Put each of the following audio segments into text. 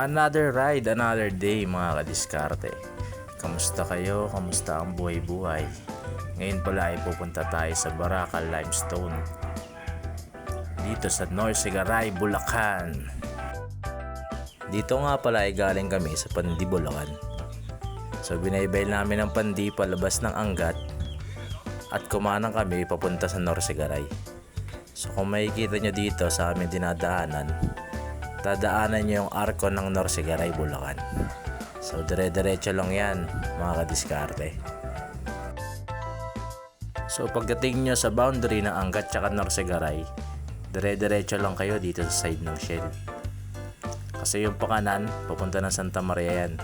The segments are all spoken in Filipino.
Another ride, another day mga kadiskarte. Kamusta kayo? Kamusta ang buhay-buhay? Ngayon pala ay pupunta tayo sa Baraka Limestone. Dito sa North Sigaray, Bulacan. Dito nga pala ay galing kami sa Pandi, Bulacan. So binaybay namin ang Pandi palabas ng Angat at kumanang kami papunta sa North Sigaray. So kung makikita nyo dito sa aming dinadaanan, dadaanan nyo yung arko ng Norsigaray, Bulacan. So dire-diretso lang yan mga kadiskarte. So pagdating nyo sa boundary ng Angat tsaka Norsigaray, dire-diretso lang kayo dito sa side ng Shell. Kasi yung pakanan, papunta ng Santa Maria yan.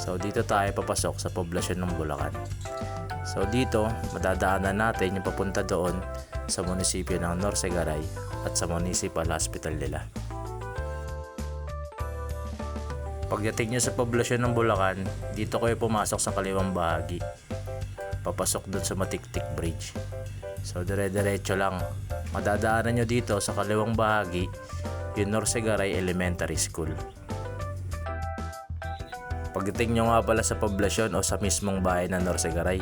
So dito tayo papasok sa poblasyon ng Bulacan. So dito, madadaanan natin yung papunta doon sa munisipyo ng Norsegaray at sa Municipal Hospital nila. Pagdating nyo sa poblasyon ng Bulacan, dito kayo pumasok sa kaliwang bahagi. Papasok doon sa Matiktik Bridge. So dire-diretso lang. Madadaanan nyo dito sa kaliwang bahagi yung Norsegaray Elementary School. Pagdating nyo nga pala sa poblasyon o sa mismong bahay ng Norsegaray,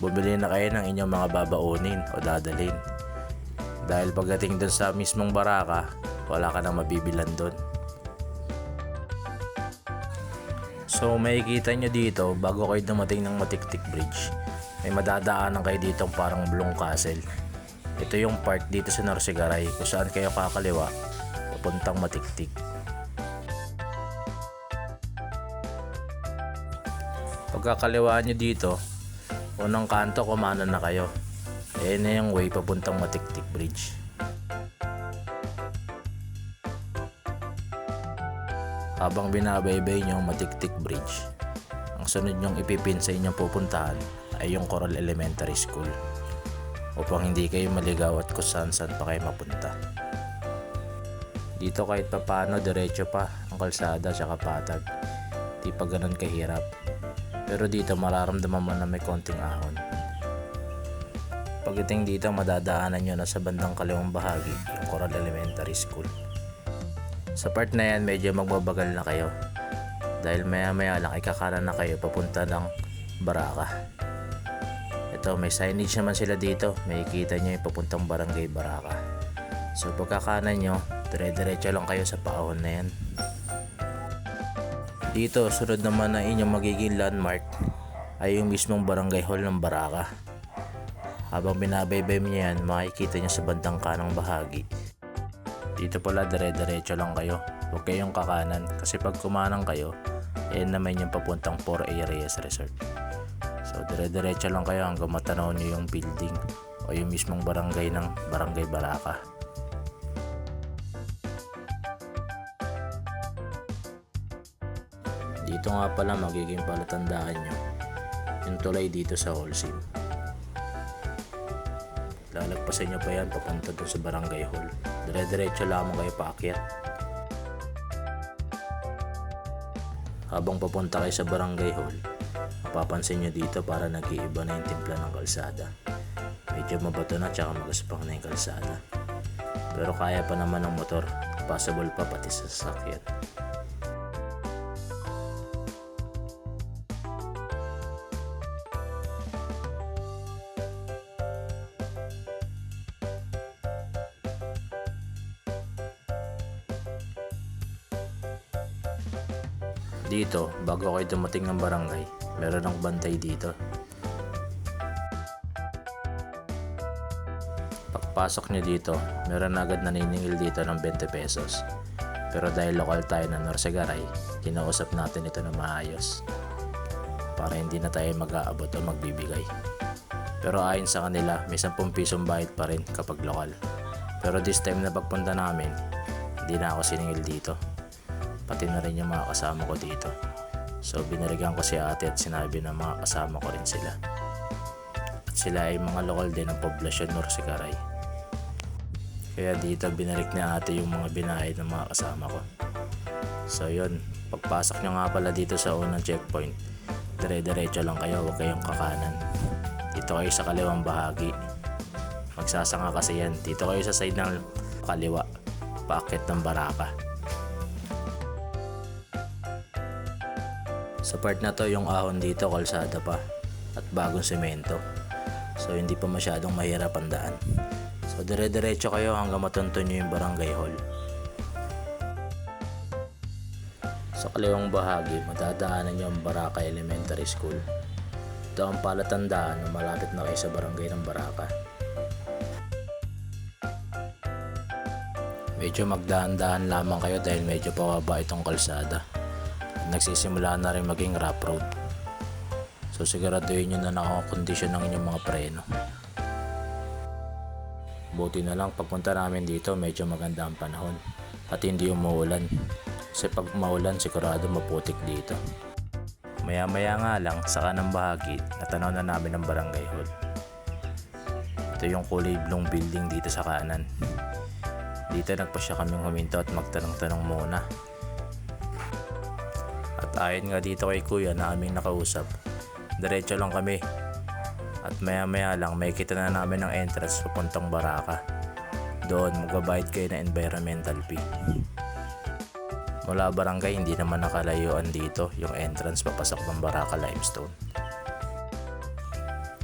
bumili na kayo ng inyong mga babaunin o dadalhin. Dahil pagdating dun sa mismong baraka, wala ka nang mabibilan dun. So makikita nyo dito bago kayo dumating ng Matiktik Bridge, may madadaanan kayo dito parang Blong Castle. Ito yung part dito sa Narsigaray kung saan kayo kakaliwa papuntang Matiktik. Pagkakaliwaan nyo dito, unang kanto kumano na kayo. Ayan na yung way papuntang Matiktik Bridge. Habang binabaybay nyo Matiktik Bridge, ang sunod nyong ipipin sa inyong pupuntahan ay yung Coral Elementary School upang hindi kayo maligaw at kung saan saan pa kayo mapunta. Dito kahit papano diretso pa ang kalsada sa patag. Di pa ganun kahirap. Pero dito mararamdaman mo na may konting ahon. Pagdating dito madadaanan nyo na sa bandang kaliwang bahagi yung Coral Elementary School. Sa part na yan medyo magbabagal na kayo dahil maya maya lang ikakanan na kayo papunta ng Baraka. Ito may signage naman sila dito makikita nyo yung papuntang barangay Baraka. So pagkakanan nyo dire-diretso lang kayo sa paahon na yan. Dito, sunod naman na inyong magiging landmark ay yung mismong barangay hall ng Baraka. Habang binabaybay mo yan, makikita nyo sa bandang kanang bahagi. Dito pala dire-diretso lang kayo. Huwag kayong kakanan kasi pag kumanang kayo, ayan naman yung papuntang 4 Areas Resort. So dire-diretso lang kayo hanggang matanaw nyo yung building o yung mismong barangay ng Barangay Baraka. Dito nga pala magiging palatandaan nyo yung tulay dito sa Holcim. Lalagpasan nyo pa yan papunta dun sa barangay hall. Dire-diretso lamang kayo paakyat. Habang papunta kayo sa barangay hall, mapapansin nyo dito para nag-iiba na yung timpla ng kalsada. Medyo mabato na tsaka magaspang na yung kalsada. Pero kaya pa naman ng motor, possible pa pati sa sasakyan. Dito, bago kayo dumating ng barangay, meron ng bantay dito. Pagpasok nyo dito, meron agad naniningil dito ng 20 pesos. Pero dahil lokal tayo ng Norsegaray, kinausap natin ito na maayos. Para hindi na tayo mag-aabot o magbibigay. Pero ayon sa kanila, may 10 pisong bayad pa rin kapag lokal. Pero this time na pagpunta namin, hindi na ako siningil dito pati na rin yung mga kasama ko dito. So binalikan ko si ate at sinabi na mga kasama ko rin sila. At sila ay mga lokal din ng poblasyon Norsicaray. Kaya dito binalik ni ate yung mga binayad ng mga kasama ko. So yun, pagpasok nyo nga pala dito sa unang checkpoint, dire-diretso lang kayo, huwag kayong kakanan. Dito kayo sa kaliwang bahagi. Magsasanga kasi yan. Dito kayo sa side ng kaliwa, paakit ng baraka. Sa part na to, yung ahon dito, kalsada pa. At bagong semento. So, hindi pa masyadong mahirap ang daan. So, dire-diretso kayo hanggang matunto nyo yung barangay hall. Sa kaliwang bahagi, matadaanan nyo ang Baraka Elementary School. Ito ang palatandaan na malapit na kayo sa barangay ng Baraka. Medyo magdahan-dahan lamang kayo dahil medyo pababa itong kalsada. Nagsisimula na rin maging rough road. So siguraduhin nyo na nakakondisyon ng inyong mga preno. Buti na lang pagpunta namin dito medyo maganda ang panahon at hindi umuulan. Kasi pag maulan sigurado maputik dito. Maya maya nga lang sa kanang bahagi natanaw na namin ang barangay hall. Ito yung kulay blong building dito sa kanan. Dito nagpasya kaming huminto at magtanong-tanong muna. Ayon nga dito kay kuya na aming nakausap, diretso lang kami. At maya maya lang may kita na namin ang entrance papuntang Baraka. Doon magbabayad kayo ng environmental fee. Mula barangay hindi naman nakalayuan dito yung entrance papasok ng Baraka Limestone.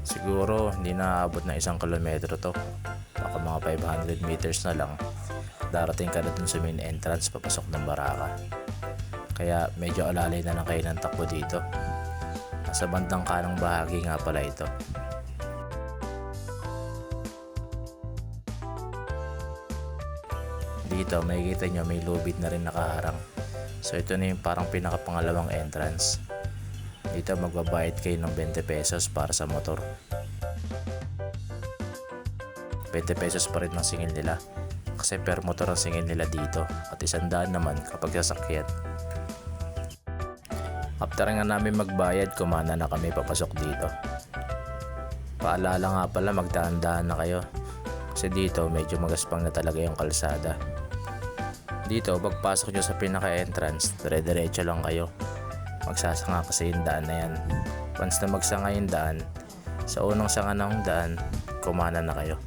Siguro hindi na aabot na isang kilometro to. Baka mga 500 meters na lang. Darating ka na dun sa main entrance papasok ng Baraka. Kaya medyo alalay na lang kayo ng takbo dito. Nasa bandang kanang bahagi nga pala ito. Dito makikita nyo may lubid na rin nakaharang. So ito na yung parang pinakapangalawang entrance. Dito magbabayad kayo ng 20 pesos para sa motor. 20 pesos pa rin ang singil nila. Kasi per motor ang singil nila dito at isang daan naman kapag sasakyan. After nga namin magbayad, kumana na kami papasok dito. Paalala nga pala magdahan-dahan na kayo. Kasi dito medyo magaspang na talaga yung kalsada. Dito, pagpasok nyo sa pinaka-entrance, dire-diretso lang kayo. Magsasanga kasi yung daan na yan. Once na magsanga yung daan, sa unang sanga ng daan, kumana na kayo.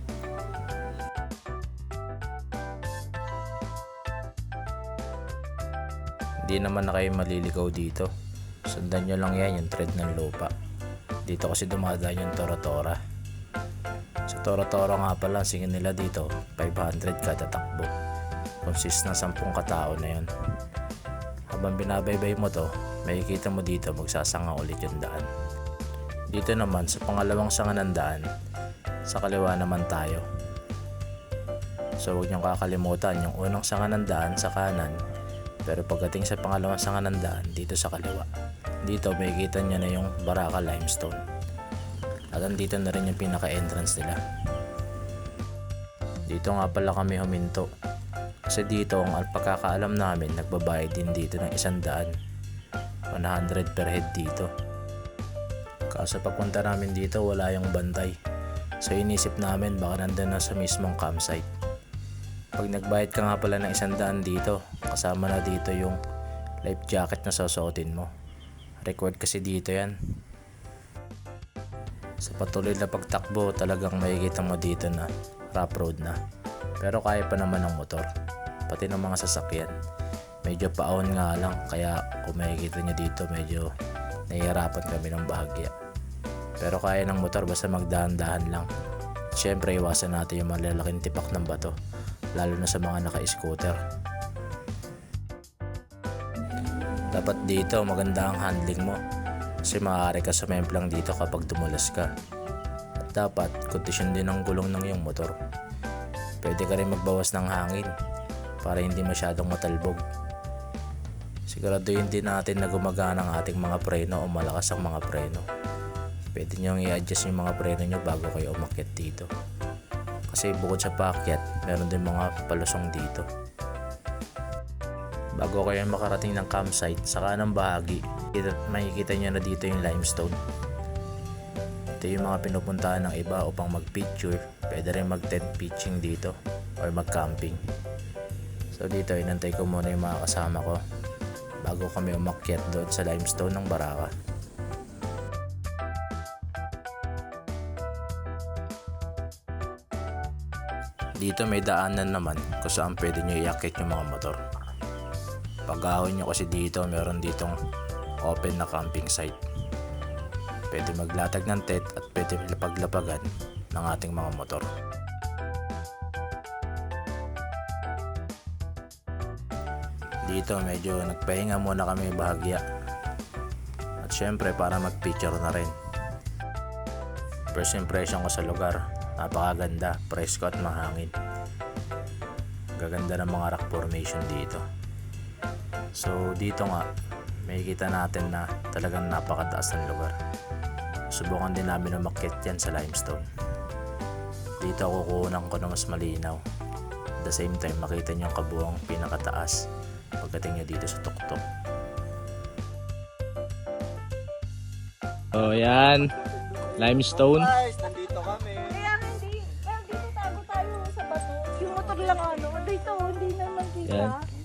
Hindi naman na kayo maliligaw dito. Sundan nyo lang yan yung tread ng lupa. Dito kasi dumadaan yung Torotora. Sa Toro-Toro nga pala, singin nila dito, 500 kada takbo. Consist na 10 katao na yun. Habang binabaybay mo to, makikita mo dito magsasanga ulit yung daan. Dito naman sa pangalawang sanga ng daan, sa kaliwa naman tayo. So huwag niyong kakalimutan yung unang sanga ng daan sa kanan, pero pagdating sa pangalawang sanga ng daan, dito sa kaliwa. Dito makikita niyo na yung Baraka Limestone. At andito na rin yung pinaka-entrance nila. Dito nga pala kami huminto. Kasi dito, ang pagkakaalam namin, nagbabayad din dito ng isang daan. 100 per head dito. Kaso pagpunta namin dito, wala yung bantay. So inisip namin baka nandun na sa mismong campsite. Pag nagbayad ka nga pala ng isang daan dito, kasama na dito yung life jacket na susuotin mo. Record kasi dito yan. Sa patuloy na pagtakbo, talagang makikita mo dito na rough road na. Pero kaya pa naman ng motor, pati ng mga sasakyan. Medyo paon nga lang, kaya kung makikita nyo dito, medyo nahihirapan kami ng bahagya. Pero kaya ng motor basta magdahan-dahan lang. Siyempre, iwasan natin yung malalaking tipak ng bato, lalo na sa mga naka-scooter. Dapat dito maganda ang handling mo kasi maaari ka sumemplang dito kapag dumulas ka. At dapat kondisyon din ang gulong ng iyong motor. Pwede ka rin magbawas ng hangin para hindi masyadong matalbog. Siguraduhin din natin na gumagana ang ating mga preno o malakas ang mga preno. Pwede nyo i-adjust yung mga preno nyo bago kayo umakyat dito. Kasi bukod sa paakyat, meron din mga palusong dito. Bago kayo makarating ng campsite, sa kanang bahagi, kita- makikita nyo na dito yung limestone. Ito yung mga pinupuntahan ng iba upang mag-picture. Pwede rin mag-tent pitching dito or mag-camping. So dito, inantay ko muna yung mga kasama ko bago kami umakyat doon sa limestone ng Baraka. Dito may daanan naman kung saan pwede nyo iakit yung mga motor. Pag ahon nyo kasi dito, meron ditong open na camping site. Pwede maglatag ng tent at pwede lapag-lapagan ng ating mga motor. Dito medyo nagpahinga muna kami bahagya. At syempre para mag-picture na rin. First impression ko sa lugar, napakaganda, presko at mahangin. Gaganda ng mga rock formation dito. So dito nga, makikita natin na talagang napakataas ng lugar. Subukan din namin umakyat yan sa limestone. Dito ako kukunan ko na mas malinaw. At the same time, makita niyo ang kabuang pinakataas pagdating niyo dito sa tuktok. Oh, yan. Limestone.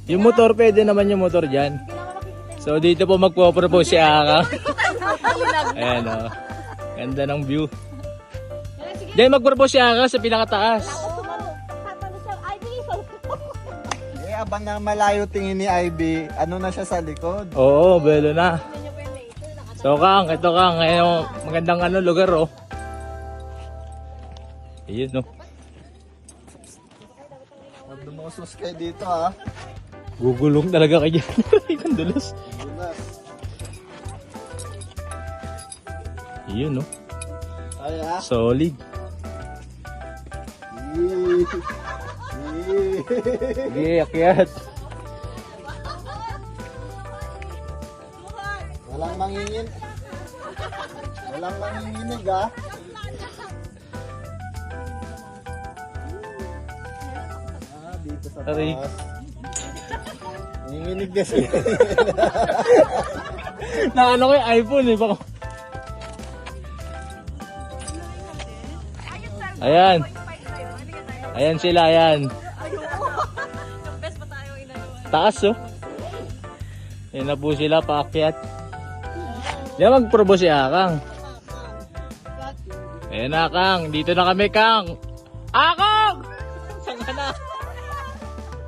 Yung motor, pwede naman yung motor dyan. So, dito po magpo-propose si Aka. Ayan, oh. Ganda ng view. Diyan mag-propose si Aka sa pinakataas. Eh, abang na malayo tingin ni Ivy, ano na siya sa likod? Oo, belo na. So, Kang, ito Kang. Ngayon, magandang ano, lugar, oh. Ayun, oh. Huwag dumusos kayo dito ha. Gugulong talaga kayo. Ang dulas. Ayun, oh. Ay ha. Solid. Yee. Yee. Sige, akyat. Walang mangingin. Walang manginginig ha. Ah, dito sa taas. Nanginginig na ano ko yung iPhone, eh. Baka... Ayan. Ayan sila, ayan. Taas, oh. Ayan na po sila, paakyat. Yan, magprobo si Akang. Ayan na, Kang. Dito na kami, Kang. Akang! Saan ka na?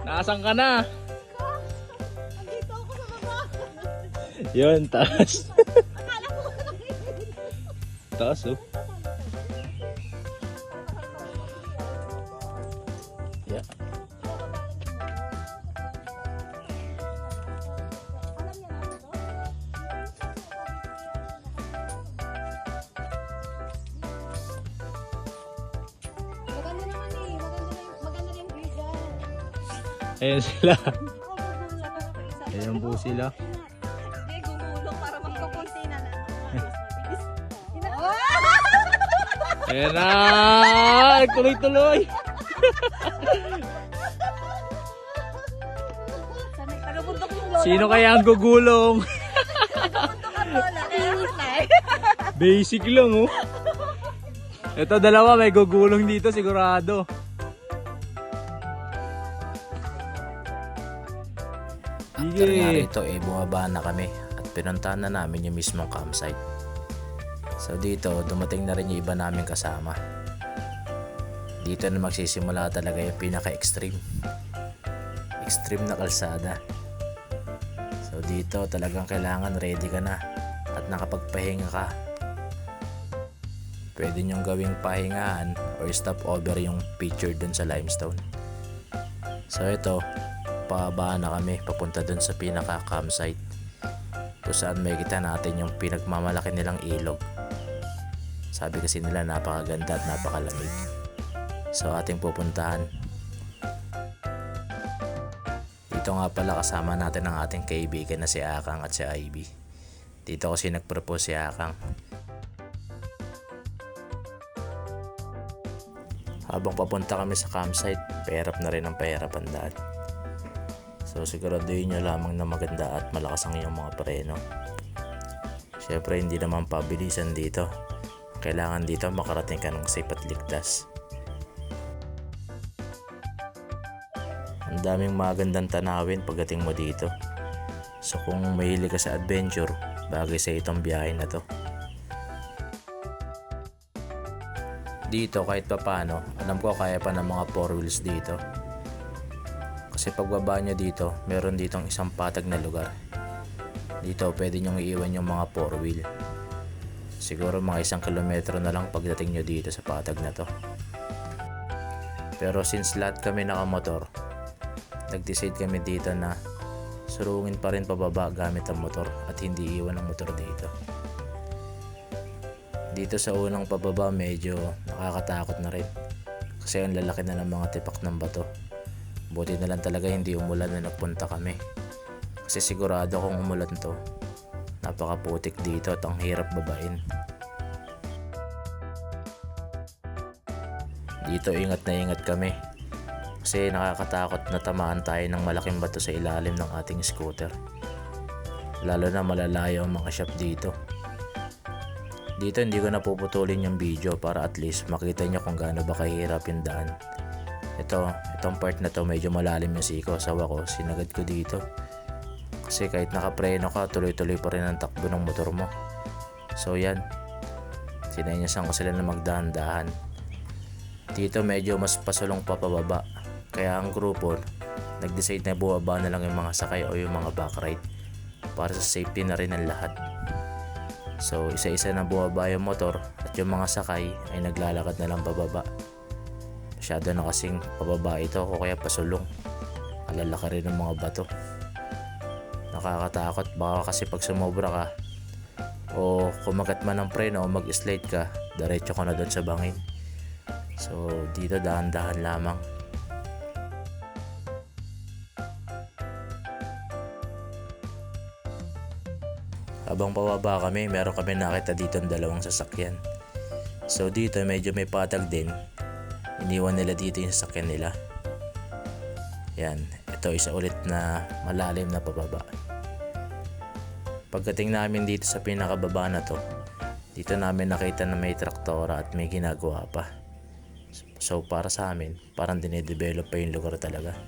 Nasaan ka na? Yun, taas. Taas, oh. Yeah. Alam niya na ito? Maganda Ayan na! Tuloy-tuloy! Sino kaya ang gugulong? Basic lang, oh. Ito dalawa may gugulong dito sigurado. After nga rito eh bumaba na kami at pinuntahan na namin yung mismong campsite. So dito dumating na rin yung iba namin kasama. Dito na magsisimula talaga yung pinaka-extreme. Extreme na kalsada. So dito talagang kailangan ready ka na at nakapagpahinga ka. Pwede nyong gawing pahingahan or stop over yung picture dun sa limestone. So ito, pababa na kami papunta dun sa pinaka campsite kung saan may kita natin yung pinagmamalaki nilang ilog sabi kasi nila napakaganda at napakalamig. So ating pupuntahan. Dito nga pala kasama natin ang ating kaibigan na si Akang at si Ivy. Dito kasi nagpropose si Akang. Habang papunta kami sa campsite pahirap na rin ang pahirap ang daan. So siguraduhin nyo lamang na maganda at malakas ang iyong mga preno. Syempre hindi naman pabilisan dito. Kailangan dito makarating ka ng safe at ligtas. Ang daming magandang tanawin pagdating mo dito. So kung mahilig ka sa adventure, bagay sa itong biyahe na to. Dito kahit pa paano, alam ko kaya pa ng mga four wheels dito. Kasi pagbaba nyo dito, meron ditong isang patag na lugar. Dito pwede nyong iiwan yung mga four wheel. Siguro mga isang kilometro na lang pagdating nyo dito sa patag na to. Pero since lahat kami nakamotor, nag-decide kami dito na surungin pa rin pababa gamit ang motor at hindi iwan ang motor dito. Dito sa unang pababa medyo nakakatakot na rin kasi ang lalaki na ng mga tipak ng bato. Buti na lang talaga hindi umulan na nagpunta kami. Kasi sigurado kung umulan to, napakaputik dito at ang hirap babain. Dito ingat na ingat kami. Kasi nakakatakot na tamaan tayo ng malaking bato sa ilalim ng ating scooter. Lalo na malalayo ang mga shop dito. Dito hindi ko napuputulin yung video para at least makita nyo kung gaano ba kahirap yung daan. Ito, itong part na to medyo malalim yung siko. Sawa ko, sinagad ko dito. Kasi kahit nakapreno ka, tuloy-tuloy pa rin ang takbo ng motor mo. So yan, sinenyasan ko sila na magdahan-dahan. Dito medyo mas pasulong pa pababa. Kaya ang grupo, nag-decide na buwaba na lang yung mga sakay o yung mga backride para sa safety na rin ng lahat. So isa-isa na buwaba yung motor at yung mga sakay ay naglalakad na lang pababa. Masyado na kasing pababa ito o kaya pasulong. Alalaka rin ng mga bato. Nakakatakot baka kasi pag sumobra ka o kumagat man ng preno o mag-slide ka, diretso ka na doon sa bangin. So dito dahan-dahan lamang. Habang pababa kami, meron kami nakita dito ng dalawang sasakyan. So dito medyo may patag din. Iniwan nila dito yung sasakyan nila. Yan, ito isa ulit na malalim na pababa. Pagdating namin dito sa pinakababa na to, dito namin nakita na may traktora at may ginagawa pa. So para sa amin, parang dinedevelop pa yung lugar talaga.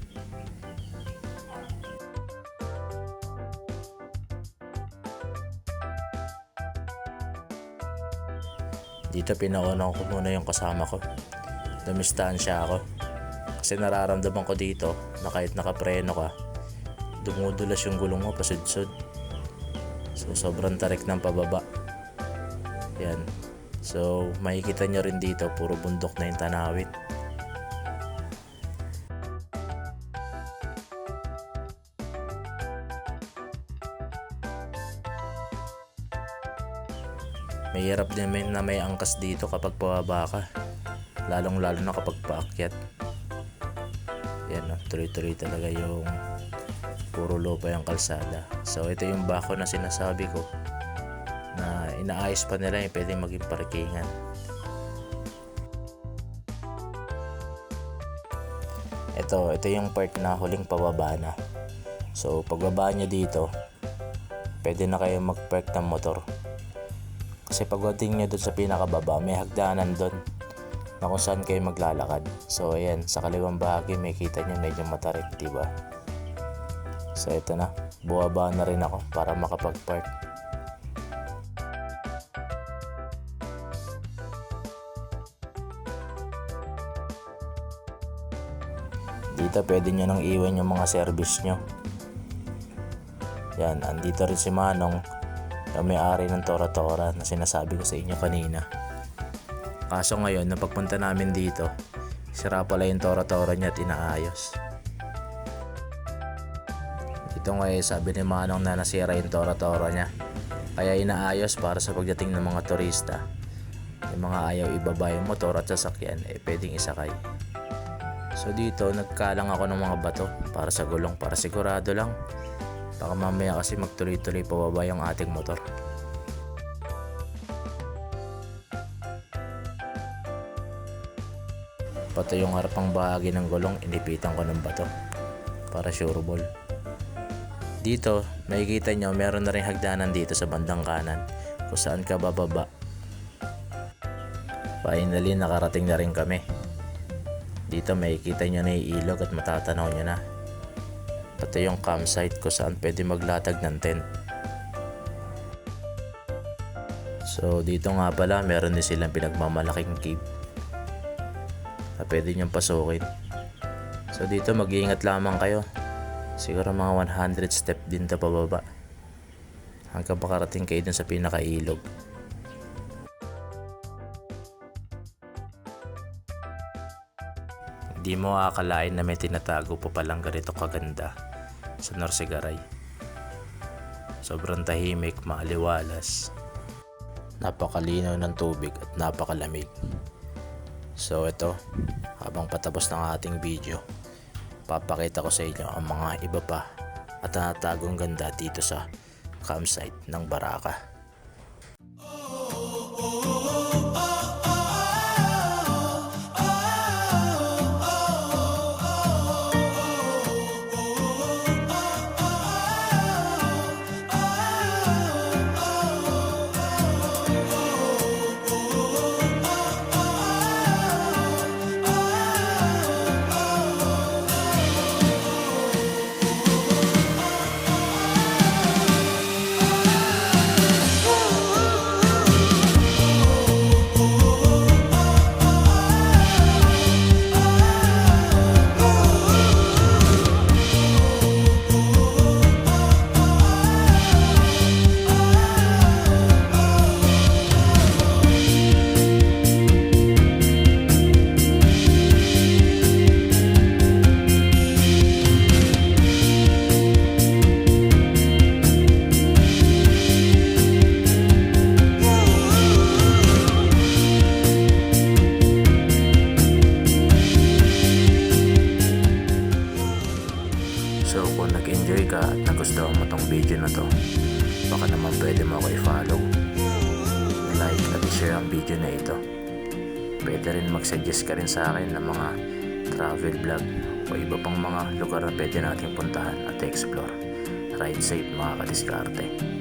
Dito pinauna ko muna yung kasama ko. Dumistahan siya ako. Kasi nararamdaman ko dito na kahit nakapreno ka, dumudulas yung gulong mo pasudsod. So sobrang tarik ng pababa. Yan. So makikita nyo rin dito puro bundok na yung tanawit. Mahirap din may, na may angkas dito kapag pababa ka. Lalong lalo na kapag paakyat. Yan tuloy-tuloy talaga yung puro lupa yung kalsada. So ito yung bako na sinasabi ko inaayos pa nila yung pwedeng maging parkingan. Ito, ito yung part na huling pababa na. So pagbaba nyo dito, pwede na kayo mag-park ng motor. Kasi pagdating nyo doon sa pinakababa, may hagdanan doon na kung saan kayo maglalakad. So ayan, sa kaliwang bahagi may kita nyo medyo matarik, di ba? So ito na, buwaba na rin ako para makapag-park. Dito pwede nyo nang iwan yung mga service nyo. Yan, andito rin si Manong na may-ari ng Tora Tora na sinasabi ko sa inyo kanina. Kaso ngayon, nung pagpunta namin dito, sira pala yung Tora Tora niya at inaayos. Ito nga sabi ni Manong na nasira yung Tora Tora niya. Kaya inaayos para sa pagdating ng mga turista. Yung mga ayaw ibaba yung motor at sasakyan, eh pwedeng isakay. So dito, nagkalang ako ng mga bato para sa gulong, para sigurado lang. Baka mamaya kasi magtuloy-tuloy pababa yung ating motor. Pati yung harapang bahagi ng gulong, inipitan ko ng bato para sure ball. Dito, makikita nyo meron na rin hagdanan dito sa bandang kanan kung saan ka bababa. Finally, nakarating na rin kami. Dito makikita nyo na yung ilog at matatanaw nyo na. Pati yung campsite kung saan pwede maglatag ng tent. So dito nga pala meron din silang pinagmamalaking cave na pwede nyong pasukin. So dito mag-iingat lamang kayo. Siguro mga 100 step din to pababa. hanggang makarating kayo dun sa pinakailog. Hindi mo akalain na may tinatago pa palang ganito kaganda sa Norsegaray. Sobrang tahimik, maaliwalas. Napakalinaw ng tubig at napakalamig. So ito, habang patapos ng ating video, papakita ko sa inyo ang mga iba pa at natagong ganda dito sa campsite ng Baraka. Pwede natin puntahan at explore. Ride safe mga kadiskarte.